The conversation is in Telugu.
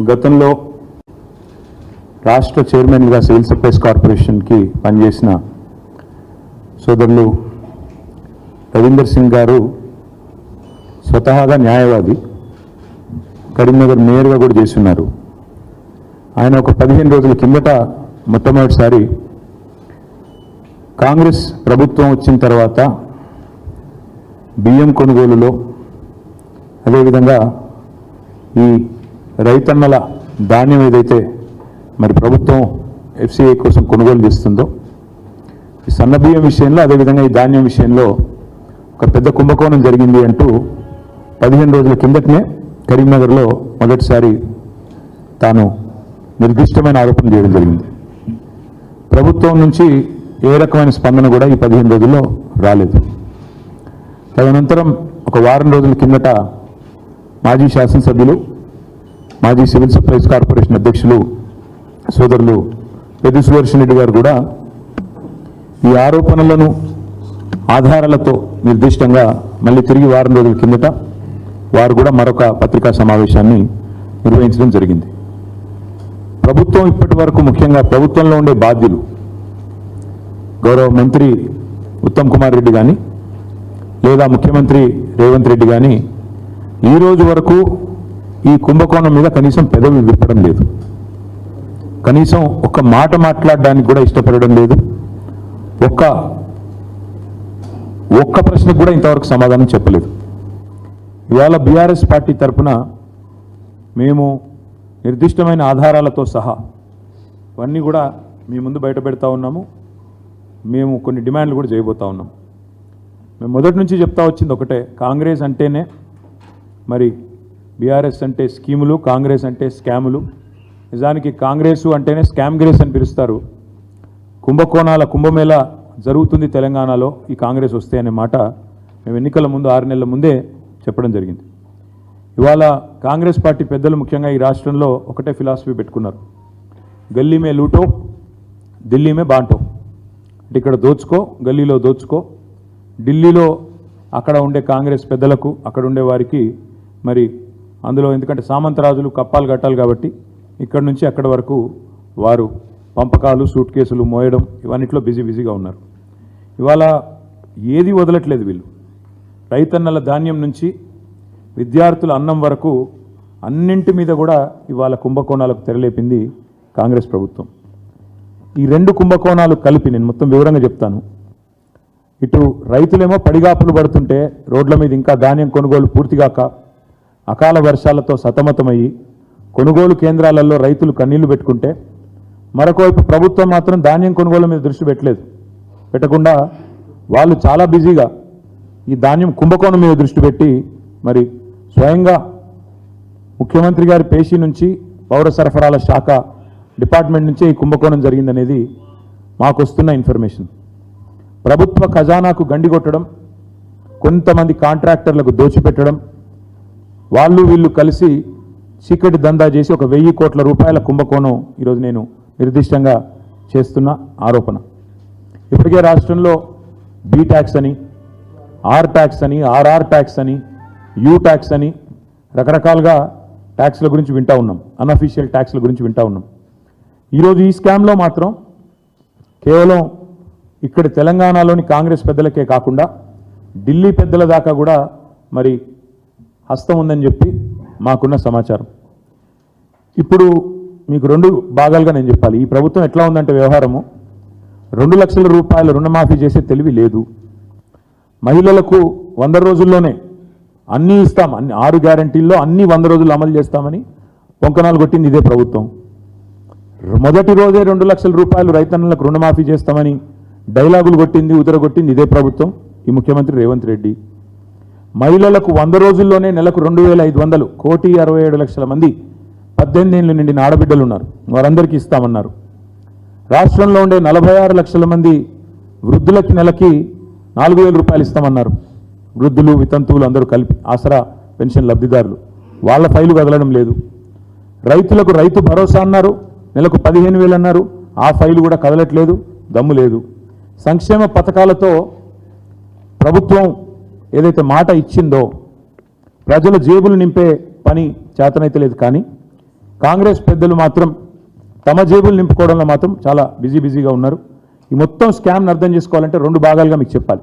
గతంలో రాష్ట్ర చైర్మన్గా సివిల్ సప్లైస్ కార్పొరేషన్కి పనిచేసిన సోదరులు రవీందర్ సింగ్ గారు స్వతహాగా న్యాయవాది కరీంనగర్ మేయర్గా కూడా చేస్తున్నారు. ఆయన ఒక పదిహేను రోజుల కిందట మొట్టమొదటిసారి కాంగ్రెస్ ప్రభుత్వం వచ్చిన తర్వాత బియ్యం కొనుగోలులో అదేవిధంగా ఈ రైతన్నల ధాన్యం ఏదైతే మరి ప్రభుత్వం ఎఫ్సిఐ కోసం కొనుగోలు చేస్తుందో ఈ సన్నబియ్యం విషయంలో అదేవిధంగా ఈ ధాన్యం విషయంలో ఒక పెద్ద కుంభకోణం జరిగింది అంటూ పదిహేను రోజుల కిందటనే కరీంనగర్లో మొదటిసారి తాను నిర్దిష్టమైన ఆరోపణ చేయడం జరిగింది. ప్రభుత్వం నుంచి ఏ రకమైన స్పందన కూడా ఈ పదిహేను రోజుల్లో రాలేదు. తదనంతరం ఒక వారం రోజుల కిందట మాజీ శాసనసభ్యులు మాజీ సివిల్ సప్లైస్ కార్పొరేషన్ అధ్యక్షులు సోదరులు పెద్ద సుదర్శన్ రెడ్డి గారు కూడా ఈ ఆరోపణలను ఆధారాలతో నిర్దిష్టంగా మళ్ళీ తిరిగి వారం రోజుల కిందట వారు కూడా మరొక పత్రికా సమావేశాన్ని నిర్వహించడం జరిగింది. ప్రభుత్వం ఇప్పటి వరకు ముఖ్యంగా ప్రభుత్వంలో ఉండే బాధ్యులు గౌరవ మంత్రి ఉత్తమ్ కుమార్ రెడ్డి కానీ లేదా ముఖ్యమంత్రి రేవంత్ రెడ్డి కానీ ఈ రోజు వరకు ఈ కుంభకోణం మీద కనీసం పెదవి విప్పడం లేదు. కనీసం ఒక్క మాట మాట్లాడడానికి కూడా ఇష్టపడడం లేదు. ఒక్క ఒక్క ప్రశ్నకు కూడా ఇంతవరకు సమాధానం చెప్పలేదు. ఇవాళ బీఆర్ఎస్ పార్టీ తరఫున మేము నిర్దిష్టమైన ఆధారాలతో సహా అవన్నీ కూడా మీ ముందు బయట పెడతా ఉన్నాము. మేము కొన్ని డిమాండ్లు కూడా చేయబోతా ఉన్నాం. మేము మొదటి నుంచి చెప్తా వచ్చింది ఒకటే కాంగ్రెస్ అంటేనే మరి బీఆర్ఎస్ అంటే స్కీములు కాంగ్రెస్ అంటే స్కాములు. నిజానికి కాంగ్రెసు అంటేనే స్కామ్ గ్రేస్ అని పిలుస్తారు. కుంభకోణాల కుంభమేళ జరుగుతుంది తెలంగాణలో ఈ కాంగ్రెస్ వస్తే అనే మాట మేము ఎన్నికల ముందు ఆరు నెలల ముందే చెప్పడం జరిగింది. ఇవాళ కాంగ్రెస్ పార్టీ పెద్దలు ముఖ్యంగా ఈ రాష్ట్రంలో ఒకటే ఫిలాసఫీ పెట్టుకున్నారు. గల్లీ మే లూటో ఢిల్లీ మే బాంటో. అంటే ఇక్కడ దోచుకో గల్లీలో దోచుకో. ఢిల్లీలో అక్కడ ఉండే కాంగ్రెస్ పెద్దలకు అక్కడ ఉండే వారికి మరి అందులో ఎందుకంటే సామంతరాజులు కప్పాలు కట్టాలి కాబట్టి ఇక్కడ నుంచి అక్కడ వరకు వారు పంపకాలు సూట్ కేసులు మోయడం ఇవన్నిట్లో బిజీ బిజీగా ఉన్నారు. ఇవాళ ఏది వదలట్లేదు వీళ్ళు. రైతన్నల ధాన్యం నుంచి విద్యార్థుల అన్నం వరకు అన్నింటి మీద కూడా ఇవాళ కుంభకోణాలకు తెరలేపింది కాంగ్రెస్ ప్రభుత్వం. ఈ రెండు కుంభకోణాలు కలిపి నేను మొత్తం వివరంగా చెప్తాను. ఇటు రైతులేమో పడిగాపులు పడుతుంటే రోడ్ల మీద ఇంకా ధాన్యం కొనుగోలు పూర్తిగాక అకాల వర్షాలతో సతమతమయ్యి కొనుగోలు కేంద్రాలలో రైతులు కన్నీళ్ళు పెట్టుకుంటే మరొకవైపు ప్రభుత్వం మాత్రం ధాన్యం కొనుగోలు మీద దృష్టి పెట్టలేదు. పెట్టకుండా వాళ్ళు చాలా బిజీగా ఈ ధాన్యం కుంభకోణం మీద దృష్టి పెట్టి మరి స్వయంగా ముఖ్యమంత్రి గారి పేషీ నుంచి పౌర సరఫరాల శాఖ డిపార్ట్మెంట్ నుంచే ఈ కుంభకోణం జరిగిందనేది మాకు వస్తున్న ఇన్ఫర్మేషన్. ప్రభుత్వ ఖజానాకు గండి కొట్టడం కొంతమంది కాంట్రాక్టర్లకు దోచిపెట్టడం వాళ్ళు వీళ్ళు కలిసి చీకటి దందా చేసి ఒక వెయ్యి కోట్ల రూపాయల కుంభకోణం ఈరోజు నేను నిర్దిష్టంగా చేస్తున్న ఆరోపణ. ఇప్పటికే రాష్ట్రంలో బీ ట్యాక్స్ అని ఆర్ ట్యాక్స్ అని ఆర్ఆర్ ట్యాక్స్ అని యూ ట్యాక్స్ అని రకరకాలుగా ట్యాక్స్ల గురించి వింటా ఉన్నాం. అన్అఫీషియల్ ట్యాక్స్ల గురించి వింటా ఉన్నాం. ఈరోజు ఈ స్కామ్లో మాత్రం కేవలం ఇక్కడ తెలంగాణలోని కాంగ్రెస్ పెద్దలకే కాకుండా ఢిల్లీ పెద్దల దాకా కూడా మరి హస్తం ఉందని చెప్పి మాకున్న సమాచారం. ఇప్పుడు మీకు రెండు భాగాలుగా నేను చెప్పాలి. ఈ ప్రభుత్వం ఎట్లా ఉందంటే వ్యవహారము రెండు లక్షల రూపాయల రుణమాఫీ చేసే తెలివి లేదు. మహిళలకు వంద రోజుల్లోనే అన్నీ ఇస్తాం అన్ని ఆరు గ్యారంటీల్లో అన్ని వంద రోజులు అమలు చేస్తామని పొంకనాలు కొట్టింది ఇదే ప్రభుత్వం. మొదటి రోజే రెండు లక్షల రూపాయలు రైతన్నలకు రుణమాఫీ చేస్తామని డైలాగులు కొట్టింది ఉదరగొట్టింది ఇదే ప్రభుత్వం. ఈ ముఖ్యమంత్రి రేవంత్ రెడ్డి. మహిళలకు వంద రోజుల్లోనే నెలకు రెండు వేల ఐదు వందలు కోటి అరవై ఏడు లక్షల మంది పద్దెనిమిది ఏళ్ళు నిండిన ఆడబిడ్డలు ఉన్నారు వారందరికీ ఇస్తామన్నారు. రాష్ట్రంలో ఉండే నలభై ఆరు లక్షల మంది వృద్ధులకి నెలకి నాలుగు వేల రూపాయలు ఇస్తామన్నారు. వృద్ధులు వితంతువులు అందరూ కలిపి ఆసరా పెన్షన్ లబ్ధిదారులు. వాళ్ళ ఫైలు కదలడం లేదు. రైతులకు రైతు భరోసా అన్నారు. నెలకు పదిహేను వేలు అన్నారు. ఆ ఫైలు కూడా కదలట్లేదు దమ్ము లేదు. సంక్షేమ పథకాలతో ప్రభుత్వం ఏదైతే మాట ఇచ్చిందో ప్రజల జేబులు నింపే పని చేతనైతే లేదు కానీ కాంగ్రెస్ పెద్దలు మాత్రం తమ జేబులు నింపుకోవడంలో మాత్రం చాలా బిజీ బిజీగా ఉన్నారు. ఈ మొత్తం స్కామ్ని అర్థం చేసుకోవాలంటే రెండు భాగాలుగా మీకు చెప్పాలి.